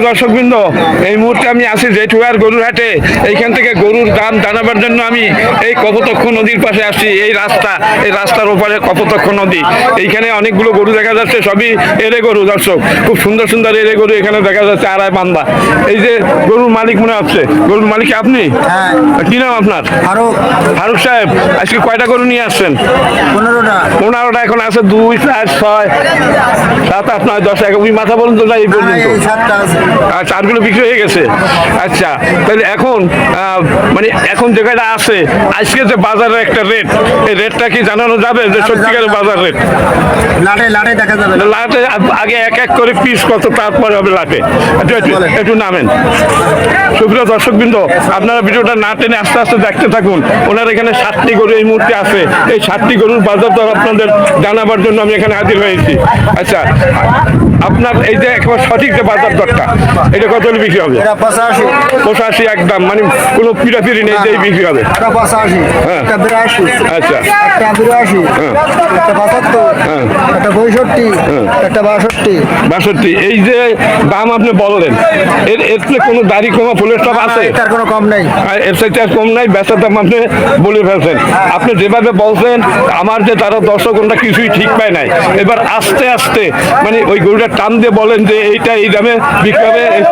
সুপ্রিয় দর্শকবৃন্দ এই মুহূর্তে আমি আছি জেঠুয়ার গরুর হাটে এইখান থেকে গরুর দাম জানাবার জন্য আমি এই কপোতক্ষ নদীর পাশে আসছি এই রাস্তা এই রাস্তার ওপারে কপোতক্ষ নদী। এইখানে অনেকগুলো গরু দেখা যাচ্ছে সবই এরে গরু দর্শক। খুব সুন্দর সুন্দর এরে গরু এখানে দেখা যাচ্ছে আড়াই বান্দা এই যে গরুর মালিক মনে হচ্ছে গরুর মালিক আপনি? হ্যাঁ। কি নাম আপনার? ফারুক। সাহেব আজকে কয়টা গরু নিয়ে আসছেন? পনেরোটা। পনেরোটা এখন আছে দুই চার ছয় সাত আট নয় দশ এগারো ওই মাথা পর্যন্ত না এই হ্যাঁ, পর্যন্ত। আর চারগুলো বিক্রি হয়ে গেছে। আচ্ছা তাহলে এখন মানে এখন কয়টা আছে আজকে যে বাজারের একটা রেট এই রেটটা কি জানানো যাবে যে সত্যিকারের বাজার রেট লাটে লাটে দেখা যাবে। লাটে আগে এক এক করে পিস কত তারপরে হবে লাটে। একটু একটু একটু নামেন। সুপ্রিয় দর্শকবৃন্দ আপনারা ভিডিওটা না টেনে আস্তে আস্তে দেখতে থাকুন। ওনার এখানে সাতটি গরু এই মুহূর্তে আছে। এই সাতটি গরুর বাজার দর আপনাদের জানাবার জন্য আমি এখানে হাজির হয়েছি। আচ্ছা আপনার এই যে একেবারে সঠিক যে বাজার দরটা এটা কত হলে বিক্রি হবে? পঁচাশি। একদম মানে কোনো পিড়াপিড়ি নেই যেই বিক্রি হবে। হ্যাঁ। আচ্ছা। হ্যাঁ। হ্যাঁ। বাষট্টি। এই যে দাম আপনি বললেন এর এর কোনো দাড়ি কমা ফুলের সব আছে? এটার কোনো কম নেই। আর এর চাইতে আর কম নাই বেচার দাম আপনি বলে ফেলছেন। আপনি যেভাবে বলছেন আমার যে তারা দর্শক ওটা কিছুই ঠিক পায় নাই। এবার আস্তে আস্তে মানে ওই গরুটা টান দিয়ে বলেন যে এইটা এই দামে বিক্রি হবে।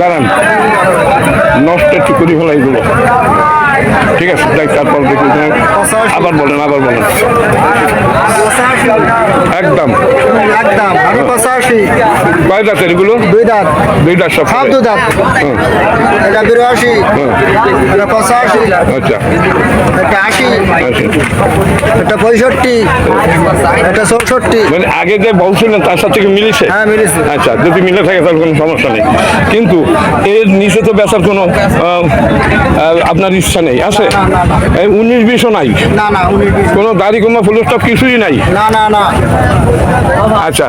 দাঁড়ান। নষ্ট একটু করি ফেলা এগুলো ঠিক আছে যাই তারপর দেখি আবার বলেন আবার বলেন। একদম। একদম আমি পঁচাশি। কয় দাঁতের এগুলো? দুই দাঁত। দুই দাঁত সব। সব দুই দাঁত। এটা বিরাশি। এটা পঁচাশি। আচ্ছা। এটা আশি। আচ্ছা। এটা পঁয়ষট্টি। এটা চৌষট্টি। মানে আগে যে বলছিলেন তার সাথে কি মিলেছে? হ্যাঁ, মিলেছে। আচ্ছা যদি মিলে থাকে তাহলে কোনো সমস্যা নেই। কিন্তু এর নিচে তো বেচার কোনো আপনার ইচ্ছা নেই আছে? উনিশ বিশও নাই? না না কোনো দাড়ি কমা ফুলের সব কিছুই নাই? না না না। আচ্ছা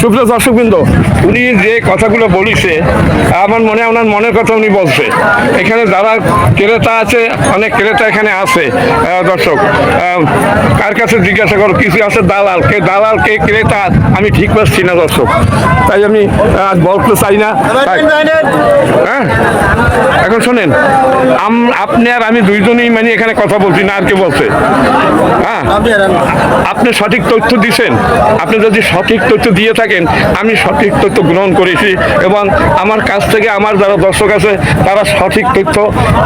সুপ্রিয় দর্শকবৃন্দ উনি যে কথাগুলো বলিছে আমার মনে ওনার মনের কথা উনি বলছে। এখানে যারা ক্রেতা আছে অনেক ক্রেতা এখানে আছে দর্শক। কার কাছে জিজ্ঞাসা করো কিছু আছে দালাল? কে দালাল কে ক্রেতা? আমি ঠিক পাচ্ছি না দর্শক। তাই আমি বলতে চাই না। হ্যাঁ? এখন শোনেন আম- আপনি আর আমি দুইজনেই মানে এখানে কথা বলছি, না আর কে বলছে? হ্যাঁ? আপনি সঠিক তথ্য দিছেন। আপনি যদি সঠিক তথ্য দিয়ে থাকেন, আমি সঠিক তথ্য গ্রহণ করেছি এবং আমার কাছ থেকে আমার যারা দর্শক আছে, তারা সঠিক তথ্য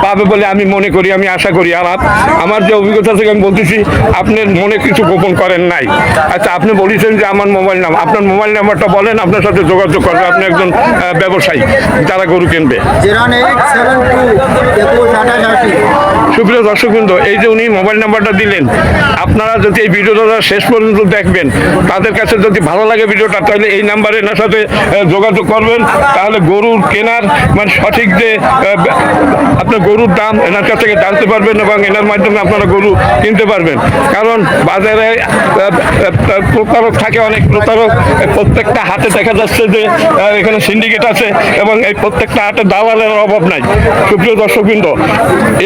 পাবে বলে আমি মনে করি, আমি আশা করি। আর আমার যে অভিজ্ঞতা থেকে আমি বলতেছি আপনি মনে কিছু গোপন করেন নাই। আচ্ছা আপনি বলেছেন যে আমার মোবাইল নাম্বার আপনার মোবাইল নাম্বারটা বলেন, আপনার সাথে যোগাযোগ করবে। আপনি একজন ব্যবসায়ী যারা গরু কিনবে। সুপ্রিয় দর্শকবৃন্দ, এই যে উনি মোবাইল নাম্বারটা দিলেন, আপনারা যদি এই ভিডিওটা শেষ পর্যন্ত দেখবেন, তাদের কাছে যদি ভালো লাগে ভিডিওটা, তাহলে এই নাম্বারে এনার সাথে যোগাযোগ করবেন। তাহলে গরুর কেনার মানে সঠিক যে আপনার গরুর দাম এনার কাছ থেকে জানতে পারবেন এবং এনার মাধ্যমে আপনারা গরু কিনতে পারবেন। কারণ বাজারে প্রতারক থাকে অনেক প্রতারক। প্রত্যেকটা হাতে দেখা যাচ্ছে যে এখানে সিন্ডিকেট আছে এবং এই প্রত্যেকটা হাতে দালালের অভাব নাই। সুপ্রিয় দর্শকবৃন্দ,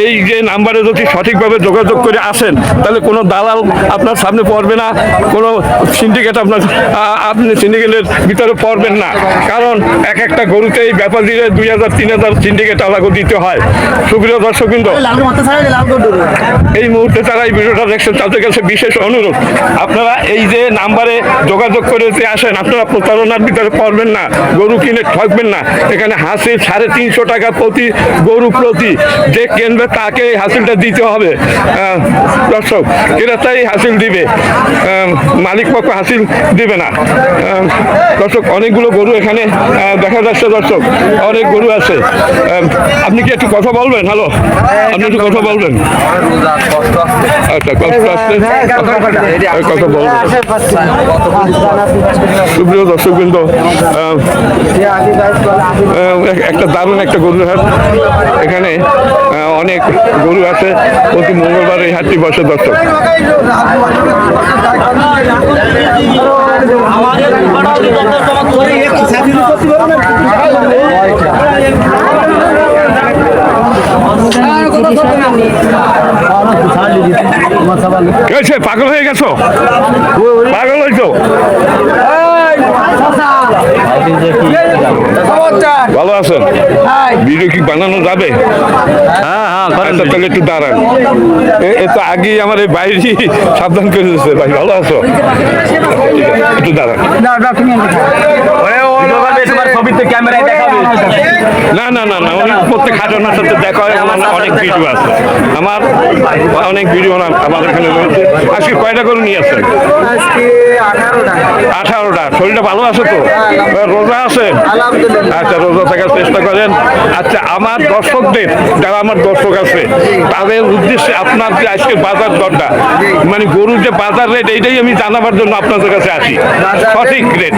এই যে নাম্বারে যদি সঠিকভাবে যোগাযোগ করে আসেন, তাহলে কোনো দালাল আপনার সামনে পড়বে না, কোনো সিন্ডিকেট আপনার আপনি সিন্ডিকেটের ভিতরে পড়বেন না। কারণ এক একটা গরুতে এই ব্যাপার দিলে দুই হাজার, তিন হাজার সিন্ডিকেট আলাদা দিতে হয়। সুপ্রিয় দর্শকবৃন্দ এই মুহূর্তে তারা এই ভিডিওটা দেখছেন, তাদের কাছে বিশেষ অনুরোধ। আপনারা এই যে নাম্বারে যোগাযোগ করে যে আসেন, আপনারা প্রতারণার ভিতরে পড়বেন না, গরু কিনে ঠকবেন না। এখানে হাসিল সাড়ে তিনশো টাকা প্রতি, গরু প্রতি, যে কিনবে তাকে হাসিলটা দিতে হবে। দর্শক ক্রেতাই হাসিল দিবে। মালিক পক্ষ হাসিল দিবে না। দর্শক অনেকগুলো গরু এখানে দেখা যাচ্ছে দর্শক অনেক গরু আছে। আপনি কি একটু কথা বলবেন? হ্যালো আপনি একটু কথা বলবেন? আচ্ছা কষ্ট আসছে কথা বলবেন। সুপ্রিয় আহ, আহ, একটা দারুণ একটা গরুর হাট এখানে। অনেক গরু আছে। প্রতি মঙ্গলবার এই হাটটি বসে দর্শক পাগল হয়ে গেছো? পাগল হয়েছো ভালো আছেন? ভিডিও কি বানানো যাবে? হ্যাঁ হ্যাঁ করেন আচ্ছা তাহলে একটু দাঁড়ান। এ- তো আগেই আমার এই বাইরে সাবধান করে দিচ্ছে ভাই ভালো আছো? একটু দাঁড়ান। ছবিতে ক্যামেরায় দেখাবে না না না না উনি প্রত্যেক হাজার সাথে দেখা হয় আমার অনেক ভিডিও আছে। আমার অনেক ভিডিও আমার এখানে রয়েছে। আজকে কয়টা করে নিয়ে আসছেন? আঠারোটা। শরীরটা ভালো আছে তো? রোজা আছে? আচ্ছা রোজা থাকার চেষ্টা করেন। আচ্ছা আমার দর্শকদের যারা আমার দর্শক আছে তাদের উদ্দেশ্যে আপনার যে আজকে বাজার দরটা মানে গরুর যে বাজার রেট এইটাই আমি জানাবার জন্য আপনাদের কাছে আসি। সঠিক রেট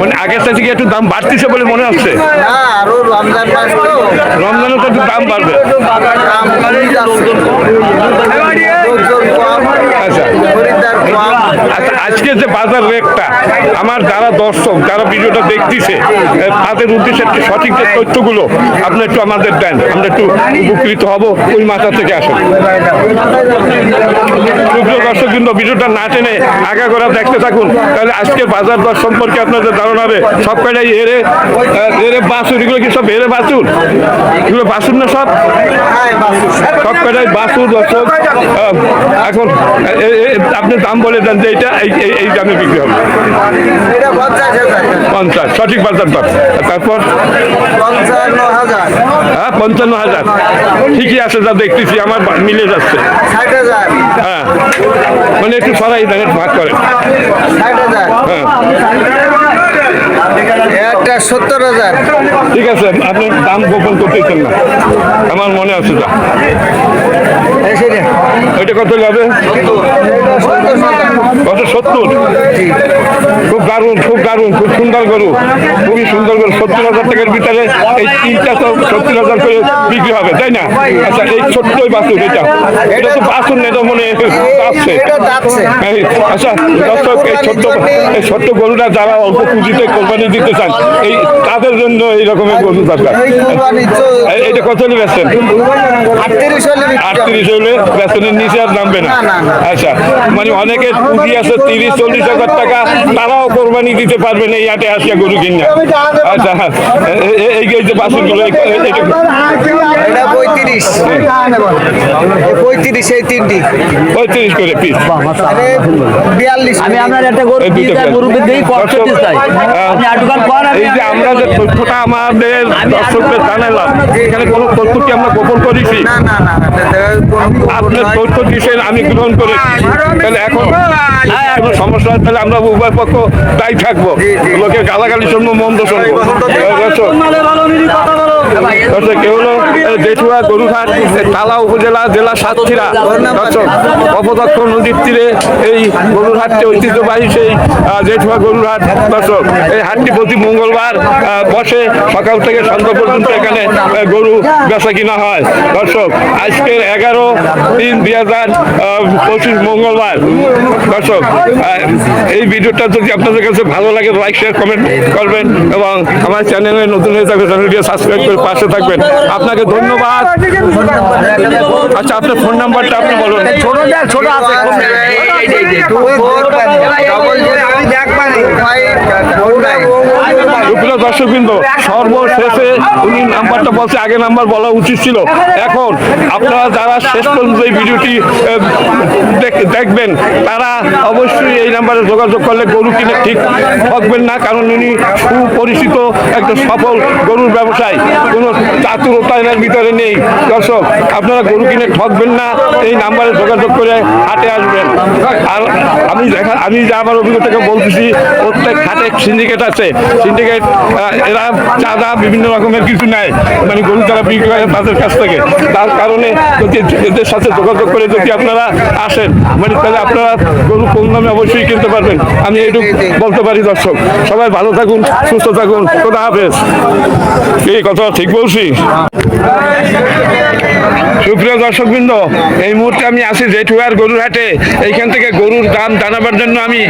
মানে আগের থেকে একটু দাম বাড়তিছে বলে মনে হচ্ছে রমজানের তো দাম বাড়বে দাম কমই যাচ্ছে লোকজন কম আচ্ছা। আজকে যে বাজার রেটটা আমার যারা দর্শক যারা ভিডিওটা দেখতেছে তাদের উদ্দেশ্যে একটু সঠিক যে তথ্যগুলো আপনি একটু আমাদের দেন। আমরা একটু উপকৃত হব ওই মাথা থেকে আসেন। সুপ্রিয় দর্শক কিন্তু ভিডিওটা না টেনে আগা করা দেখতে থাকুন। তাহলে আজকের বাজার দর সম্পর্কে আপনাদের ধারণা হবে। সব কয়টাই এরে এরে বাছুর এগুলো কি সব এরে বাছুর এগুলো বাছুর না সব? সব কয়টাই বাছুর দর্শক এখন আপনি দাম বলে দেন যে এইটা এই, এই- দামে বিক্রি হবে। পঞ্চাশ, সঠিক বাজার দর তারপর? হ্যাঁ পঞ্চান্ন হাজার। ঠিকই আছে, যা দেখতেছি, আমার মিলে যাচ্ছে। হ্যাঁ মানে একটু সরাই দেন ভাগ করেন। হ্যাঁ। একটা সত্তর হাজার ঠিক আছে, আপনি দাম গোপন করতেছেন না। আমার মনে আছে যা। ওইটা কত যাবে? কত সত্তর? খুব দারুণ খুব দারুণ খুব সুন্দর গরু। খুবই সুন্দর গরু। সত্তর হাজার টাকার ভিতরে এই তিনটা তো সত্তর হাজার করে বিক্রি হবে তাই না? আচ্ছা এই ছোট্টই বাছুর এটা। এটা তো বাছুর নেই তো মনে আসছে এটা আচ্ছা দর্শক এই ছোট্ট এই ছোট্ট গরুটা যারা অল্প পুঁজিতে কোরবানি দিতে চান এই তাদের জন্য এইরকমের গরু দরকার। এইটা কত হলে বেচছেন আটত্রিশ হলে বেতনের নিচে আর নামবে না। আচ্ছা মানে অনেকে পুঁজি আছে তিরিশ চল্লিশ হাজার টাকা তারাও কোরবানি দিতে পারবে না এই হাটে আসিয়া গরু কিনা আচ্ছা এ- এই যে বাসুরগুলো এই- এই- এইটা এটা পঁয়ত্রিশ এই পঁয়ত্রিশ এই তিনটি। পঁয়ত্রিশ করে পিস বিয়াল্লিশ আমি আপনার একটা গরু। গরু চাই হ্যাঁ। আপনি আটুকান কর এই যে আমরা যে তথ্যটা আমাদের দর্শকদের জানালাম এখানে কোনো তথ্য কি আমরা গোপন করেছি। না না না না, এটা কোনো খবর আপনার তথ্য দিচ্ছেন আমি গ্রহণ করে তাহলে এখন কোনো সমস্যা হয় তাহলে আমরা উভয় পক্ষ দায়ী থাকব। লোকের গালাগালি শুনব মন্দ শুনব। দর্শক কেউ হলো? জেঠুয়া গরুঘাট তালা উপজেলা, জেলা সাতক্ষীরা। দর্শক অপদক্ষ নদীর তীরে এই গরুরহাটটি ঐতিহ্যবাহী সেই জেঠুয়া গরুরহাট দর্শক এই হাটটি প্রতি মঙ্গলবার বসে সকাল থেকে সন্ধ্যা পর্যন্ত এখানে গরু বেচা কিনা হয়। দর্শক, আজকের এগারো তিন দুই হাজার পঁচিশ মঙ্গলবার। দর্শক এই ভিডিওটা যদি আপনাদের কাছে ভালো লাগে, লাইক, শেয়ার, কমেন্ট করবেন এবং আমার চ্যানেলে নতুন হয়ে থাকবে চ্যানেলটি সাবস্ক্রাইব করে পাশে থাকবেন আপনাকে ধন্যবাদ আচ্ছা আপনার ফোন নাম্বারটা আপনি বলুন ছোট ছোট আছে দর্শকবৃন্দ সর্বশেষে উনি নাম্বারটা বলছে, আগে নাম্বার বলা উচিত ছিল। এখন আপনারা যারা শেষ পর্যন্ত এই ভিডিওটি দেখ- দেখবেন, তারা অবশ্যই এই নাম্বারে যোগাযোগ করলে গরু কিনে ঠিক ঠকবেন না, কারণ উনি সুপরিচিত একটা সফল গরুর ব্যবসায়। কোনো চাতুরতা এনার ভিতরে নেই। দর্শক, আপনারা গরু কিনে ঠকবেন না, এই নাম্বারে যোগাযোগ করে হাটে আসবেন। আর আমি দেখা, আমি যা আমার অভিজ্ঞতাকে বলতেছি, প্রত্যেক হাটে সিন্ডিকেট আছে। সিন্ডিকেট এরা চাঁদা, বিভিন্ন রকমের কিছু নেয় মানে গরু তারা বিক্রি করে তাদের কাছ থেকে। তার কারণে যদি এদের সাথে যোগাযোগ করে যদি আপনারা আসেন মানে তাহলে আপনারা গরু কম দামে অবশ্যই কিনতে পারবেন। আমি এইটুকু বলতে পারি দর্শক। সবাই ভালো থাকুন সুস্থ থাকুন। খোদা হাফেজ। এই কথা ঠিক বলছি? সুপ্রিয় দর্শকবৃন্দ এই মুহূর্তে আমি আছি জেঠুয়ার গরুর হাটে। এইখান থেকে গরুর দাম জানাবার জন্য আমি